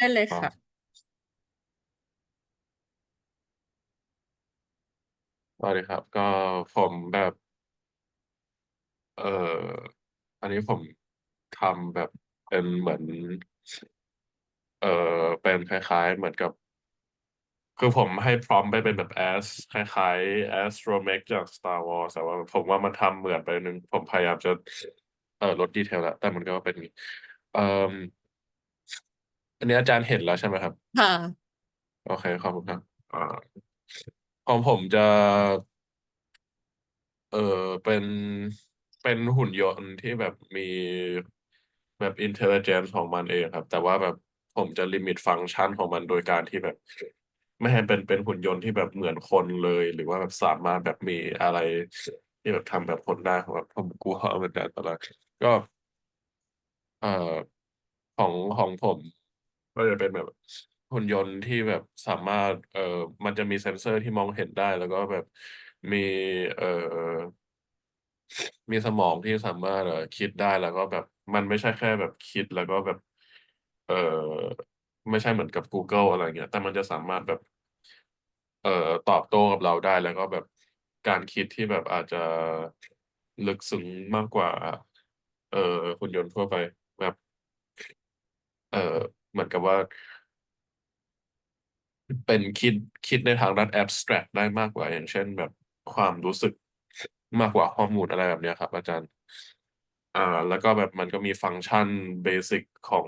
ได้เลยค่ะ สวัสดีครับ ก็ผมแบบ เอ่อ อันนี้ผมทำแบบเป็นเหมือน เอ่อ เป็นคล้าย ๆ เหมือนกับ คือผมให้พร้อมไปเป็นแบบ as คล้ายๆ astromech จาก Star Wars แต่ว่าผมว่ามันทำเหมือนไปนึง ผมพยายามจะ เอ่อ ลดดีเทลแล้ว แต่มันก็เป็นอย่างนี้เอ่อ อันนี้อาจารย์เห็นแล้วใช่ไหมครับ ค่ะ โอเคขอบคุณครับอ่าของผมจะ เออเป็นเป็นหุ่นยนต์ที่แบบมีแบบอินเทลเจนซ์ของมันเองครับ แต่ว่าแบบผมจะลิมิตฟังก์ชันของมันโดยการที่แบบ ไม่ให้เป็นเป็นหุ่นยนต์ที่แบบเหมือนคนเลย หรือว่าแบบสามารถแบบมีอะไรที่แบบทำแบบคนได้ครับผมกลัวเหมือนกันตอนแรกก็ เอ่อของของผม ก็จะเป็นแบบหุ่นยนต์ที่แบบสามารถ เอ่อ มันจะมีเซ็นเซอร์ที่มองเห็นได้ แล้วก็แบบมี เอ่อ มีสมองที่สามารถ เอ่อ คิดได้ แล้วก็แบบมันไม่ใช่แค่แบบคิด แล้วก็แบบ เอ่อ ไม่ใช่เหมือนกับ Google อะไรเงี้ย แต่มันจะสามารถแบบ เอ่อ ตอบโต้กับเราได้ แล้วก็แบบการคิดที่แบบอาจจะลึกซึ้งมากกว่า เอ่อ หุ่นยนต์ทั่วไปแบบ เอ่อ เหมือนกับว่า เป็นคิดคิดในทางด้าน abstract ได้มากกว่า อย่างเช่นแบบความรู้สึกมากกว่าข้อมูลอะไรแบบเนี้ยครับ อาจารย์ อ่า แล้วก็แบบมันก็มีฟังก์ชันเบสิกของ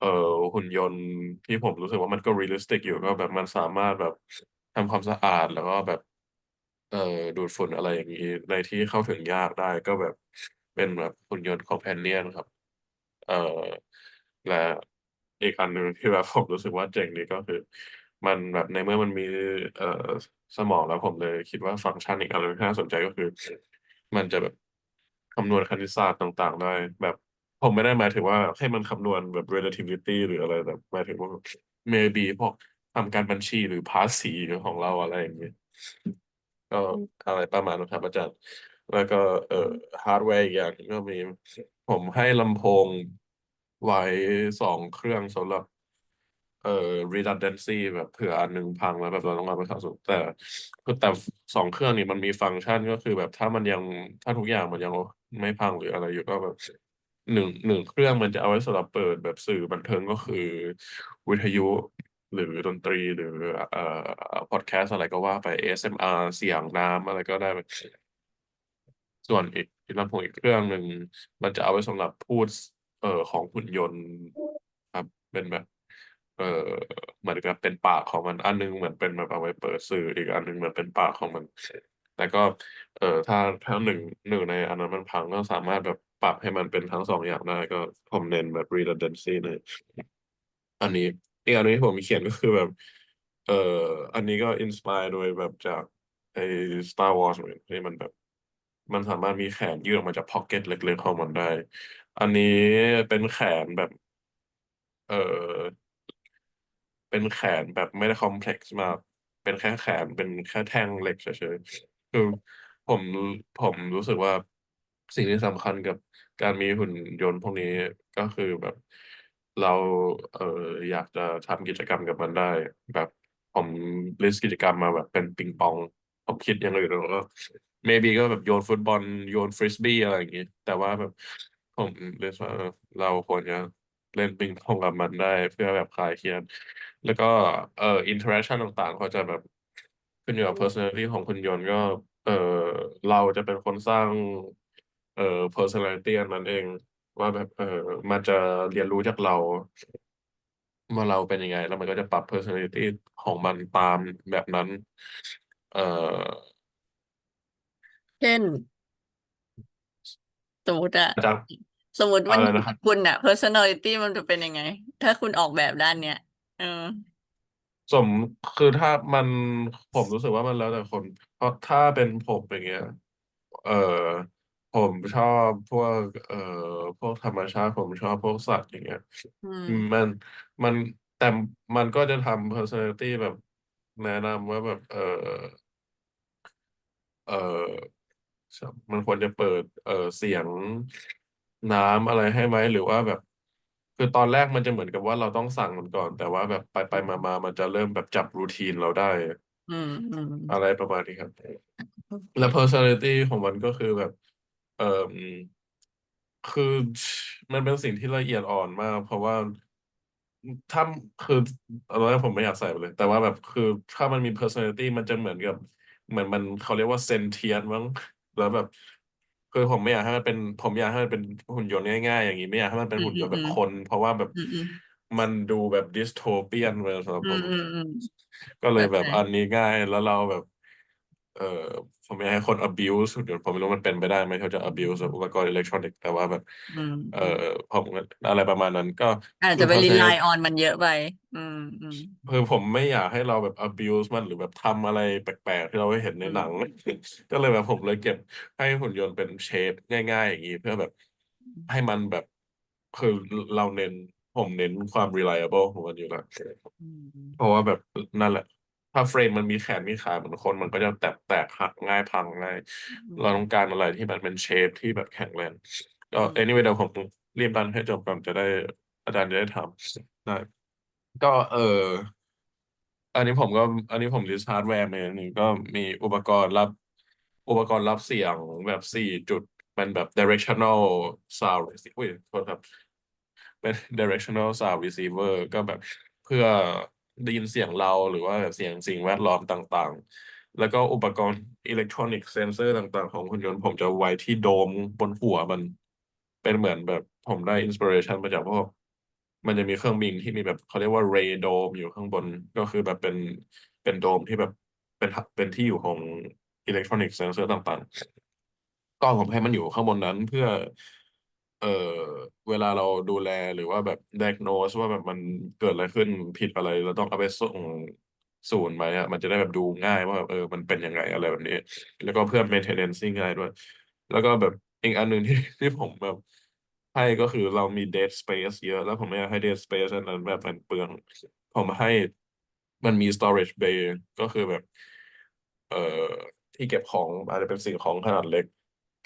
เอ่อหุ่นยนต์ที่ผมรู้สึกว่ามันก็เรียลลิสติกอยู่ก็แบบมันสามารถแบบทำความสะอาดแล้วก็แบบ เอ่อดูดฝุ่นอะไรอย่างนี้ในที่เข้าถึงยากได้ก็แบบเป็นแบบหุ่นยนต์คอม p พ n เนียนครับ เอ่อ และ อีกอันหนึ่งที่แบบผมรู้สึกว่าเจ๋งนี่ก็คือ มันแบบในเมื่อมันมี เอ่อ สมองแล้วผมเลยคิดว่าฟังก์ชันอีกอันหนึ่งที่น่าสนใจก็คือ มันจะแบบคำนวณคณิตศาสตร์ต่าง ๆ ได้ แบบผมไม่ได้หมายถึงว่าให้มันคำนวณแบบ relativity หรืออะไรแต่หมายถึงว่า maybe พวกทำการบัญชีหรือภาษีของเราอะไรอย่างเงี้ยก็อะไรประมาณนั้นครับอาจารย์ แล้วก็ เอ่อ ฮาร์ดแวร์อีกอย่างหนึ่งก็มี ผมให้ลำโพง ไว้สองเครื่องสำหรับ เอ่อ redundancy แบบเผื่ออันหนึ่งพังแล้วแบบเราต้องเอาไปเข้าสู่แต่แต่สองเครื่องนี้มันมีฟังก์ชันก็คือแบบถ้ามันยังถ้าทุกอย่างมันยังไม่พังหรืออะไรอยู่ก็แบบหนึ่งหนึ่งเครื่องมันจะเอาไว้สำหรับเปิดแบบสื่อบันเทิงก็คือวิทยุหรือดนตรีหรือเอ่อพอดแคสต์อะไรก็ว่าไป ASMR เสียงน้ำอะไรก็ได้แบบส่วนอีกลำโพงอีกเครื่องหนึ่งมันจะเอาไว้สำหรับพูด เอ่อของหุ่นยนต์ครับ เป็นแบบ เออเหมือนกับเป็นปากของมันอันนึงเหมือนเป็นแบบเอาไว้เปิดสื่ออีกอันนึงเหมือนเป็นปากของมัน แต่ก็ เออถ้าถ้าหนึ่งหนึ่งในอันนั้นมันพังก็สามารถแบบปรับให้มันเป็นทั้งสองอย่างได้ ก็ผมเน้นแบบ redundancy เลย อันนี้อีกอันนึงที่ผมเขียนก็คือแบบ เอออันนี้ก็อินสปายโดยแบบจากไอ้ Star Wars เหมือนกันที่มันแบบ มันสามารถมีแขนยื่นออกมาจากพ็อกเก็ตเล็กๆของมันได้ อันนี้เป็นแขนแบบ เออเป็นแขนแบบไม่ได้คอมเพล็กซ์มาก เป็นแค่แขนเป็นแค่แท่งเหล็กเฉยๆคือผมผมรู้สึกว่าสิ่งที่สำคัญกับการมีหุ่นยนต์พวกนี้ก็คือแบบเรา เอออยากจะทำกิจกรรมกับมันได้ แบบผมลิสต์กิจกรรมมาแบบเป็นปิงปอง ผมคิดอย่างอื่นแล้วก็ maybe ก็แบบโยนฟุตบอลโยนฟริสบี้อะไรอย่างงี้ แต่ว่าแบบ ผมเลสว่าเออเราควรจะเล่นปิงปองกับมันได้เพื่อแบบคลายเครียด แล้วก็เอ่ออินเทอร์แอคชั่นต่างๆเขาจะแบบขึ้นอยู่กับ personality ของคุณยนต์ก็ เอ่อเราจะเป็นคนสร้าง เอ่อ personality อันนั้นเอง ว่าแบบเออมันจะเรียนรู้จากเรา ว่าเราเป็นยังไง แล้วมันก็จะปรับ personality ของมันตามแบบนั้น เอ่อ เช่นสมมติอะอาจารย์ สมมติมันอยู่อะไรนะครับกับ คุณอะ personality มันจะเป็นยังไง ถ้าคุณออกแบบด้านเนี้ยเออ สมคือถ้ามันผมรู้สึกว่ามันแล้วแต่คน เพราะถ้าเป็นผมอย่างเงี้ย เออผมชอบพวก เอ่อพวกธรรมชาติผมชอบพวกสัตว์อย่างเงี้ยอือืมมมันมันแต่มันก็จะทำ personality แบบแนะนำว่าแบบ เออเออมันควรจะเปิด เออเสียง น้ำอะไรให้ไหม หรือว่าแบบ คือตอนแรกมันจะเหมือนกับว่าเราต้องสั่งมันก่อน แต่ว่าแบบไปไปมามามันจะเริ่มแบบจับรูทีนเราได้ อืมอืมอะไรประมาณนี้ครับโอเคแล้ว personality ของมันก็คือแบบ เอ่อ คือ มันเป็นสิ่งที่ละเอียดอ่อนมาก เพราะว่าถ้า คือ ตอนแรกผมไม่อยากใส่ไปเลย แต่ว่าแบบ คือถ้ามันมี personality มันจะเหมือนกับ เหมือนมัน เขาเรียกว่า sentient มั้ง แล้วแบบ คือผมไม่อยากให้มันเป็น ผมอยากให้มันเป็นหุ่นยนต์ง่ายๆ อย่างนี้ไม่อยากให้มันเป็นอืมหุ่นยนต์อืแบมบคน เพราะว่าแบบอืมอืมมันดูแบบ dystopian เลยสำหรับอืผมม อืมอืมก็เลยเข้าแบใจ บอันนี้ง่ายแล้วเราแบบ เออผมไม่อยากให้คน abuse หุ่นยนต์ผมไม่รู้มันเป็นไปได้ไหมเขาจะ abuse อุปกรณ์อิเล็กทรอนิกส์แต่ว่าแบบ อืมเออืมอผมอะไรประมาณนั้นก็อาจคืจะอไป rely personality on มันเยอะไป อืมอืมคือผมไม่อยากให้เราแบบ abuse มันหรือแบบทำอะไรแปลกๆ ที่เราเห็นในอืหนัมงก็เลยแบบผมเลยเก็บให้หุ่นยนต์เป็นเชฟง่าย ๆ อย่างนี้เพื่อแบบให้มันแบบคือเราเน้นผมเน้นความ reliable ของมันอยู่แล้ว อืมเพราะว่าแบบนั่นแหละ ถ้าเฟรมมันมีแขนมีขาเหมือนคนมันก็จะแตกแตกหักง่ายพังง่ายอืเรามต้องการอะไรที่มันเป็นเชฟที่แบบแข็งแรงอืก็ม anyway เดี๋ยวผมรีบรันให้จบก่อนจะได้อาจารย์จะได้ทำได้ก็เอออันนี้ผมก็ อันนี้ผมลิสต์ฮาร์ดแวร์มาอย่างหนึ่งก็มีอุปกรณ์รับ อุปกรณ์รับเสียงแบบสี่จุดเป็นแบบ directional sound อุ้ยโทษครับ เป็น directional sound receiver ก็แบบเพื่อ ได้ยินเสียงเราหรือว่าเสียงสิ่งแวดล้อมต่างๆ แล้วก็อุปกรณ์อิเล็กทรอนิกส์เซนเซอร์ต่างๆ ของหุ่นยนต์ผมจะไว้ที่โดมบนหัวมัน เป็นเหมือนแบบผมได้อินสปิเรชันมาจากพวกมันจะมีเครื่องบินที่มีแบบเขาเรียกว่า ray dome อยู่ข้างบนก็คือแบบเป็นเป็นโดมที่แบบเป็นเป็นที่อยู่ของอิเล็กทรอนิกส์เซนเซอร์ต่างๆก็ผมให้มันอยู่ข้างบนนั้นเพื่อ เอ่อเวลาเราดูแลหรือว่าแบบ diagnose ว่าแบบมันเกิดอะไรขึ้นผิดอะไร เราต้องเอาไปส่งศูนย์ไหมอะมันจะได้แบบดูง่ายว่าแบบเออ มันเป็นยังไงอะไรแบบนี้ แล้วก็เพื่อ maintenance ง่ายด้วย แล้วก็แบบอีกอันหนึ่งที่ที่ผมแบบให้ก็คือเรามี dead space เยอะ แล้วผมไม่อยากให้ dead space อันนั้นแบบมันเปลือง ผมให้มันมี storage bay ก็คือแบบ เอ่อที่เก็บของอาจจะเป็นสิ่งของขนาดเล็ก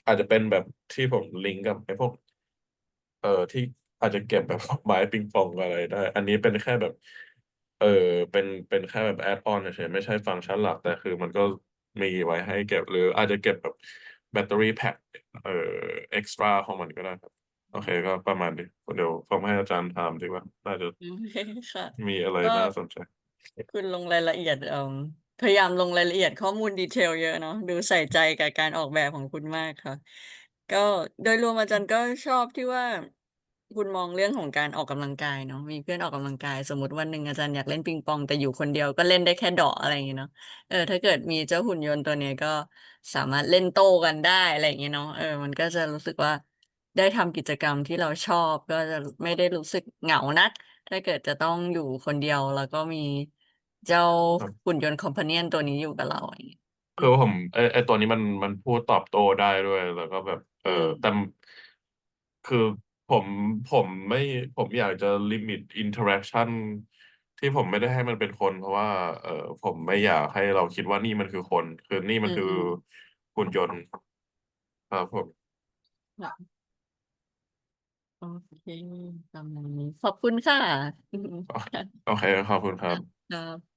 อาจจะเป็นแบบที่ผมลิงก์กับไอ้พวก เอ่อที่อาจจะเก็บแบบ ไม้ปิงปองอะไรได้ อันนี้เป็นแค่แบบ เออเป็นเป็นแค่แบบแอดออนเฉยๆไม่ใช่ฟังก์ชันหลัก แต่คือมันก็มีไว้ให้เก็บ หรืออาจจะเก็บแบบแบตเตอรี่แพ็คเอ่อเอ็กซ์ตร้าของมันก็ได้ครับ โอเคก็ประมาณนี้เดี๋ยวผมให้อาจารย์ถามดีกว่า น่าจะโอเคค่ะ มีอะไรก็ น่าสนใจ คุณลงรายละเอียดเอ่อพยายามลงรายละเอียดข้อมูลดีเทลเยอะเนาะดูใส่ใจกับการออกแบบของคุณมากค่ะ ก็โดยรวมอาจารย์ก็ชอบที่ว่า คุณมองเรื่องของการออกกำลังกายเนาะมีเพื่อนออกกำลังกาย สมมติวันหนึ่งอาจารย์อยากเล่นปิงปอง แต่อยู่คนเดียวก็เล่นได้แค่เดาะอะไรอย่างเงี้ยเนาะเออถ้าเกิดมีเจ้าหุ่นยนต์ตัวเนี้ยก็สามารถเล่นโต้กันได้อะไรอย่างเงี้ยเนาะเออมันก็จะรู้สึกว่าได้ทำกิจกรรมที่เราชอบ ก็จะไม่ได้รู้สึกเหงานัก ถ้าเกิดจะต้องอยู่คนเดียวแล้วก็มีเจ้าครับ หุ่นยนต์คอมพาเนียนตัวนี้อยู่กับเราอย่างเงี้ย คือผมไอไอตัวนี้มันมันพูดตอบโต้ได้ด้วย แล้วก็แบบ เออือมแต่คือผมผมไม่ผมอยากจะลิมิตอินเทอร์แอคชั่นที่ผมไม่ได้ให้มันเป็นคน เพราะว่า เออผมไม่อยากให้เราคิดว่านี่มันคือคน คือนี่อืมันมคืออืมหุ่นยนต์ครับผม ค่ะโอเคประมาณนี้ขอบคุณค่ะโอเคขอบคุณครับครับ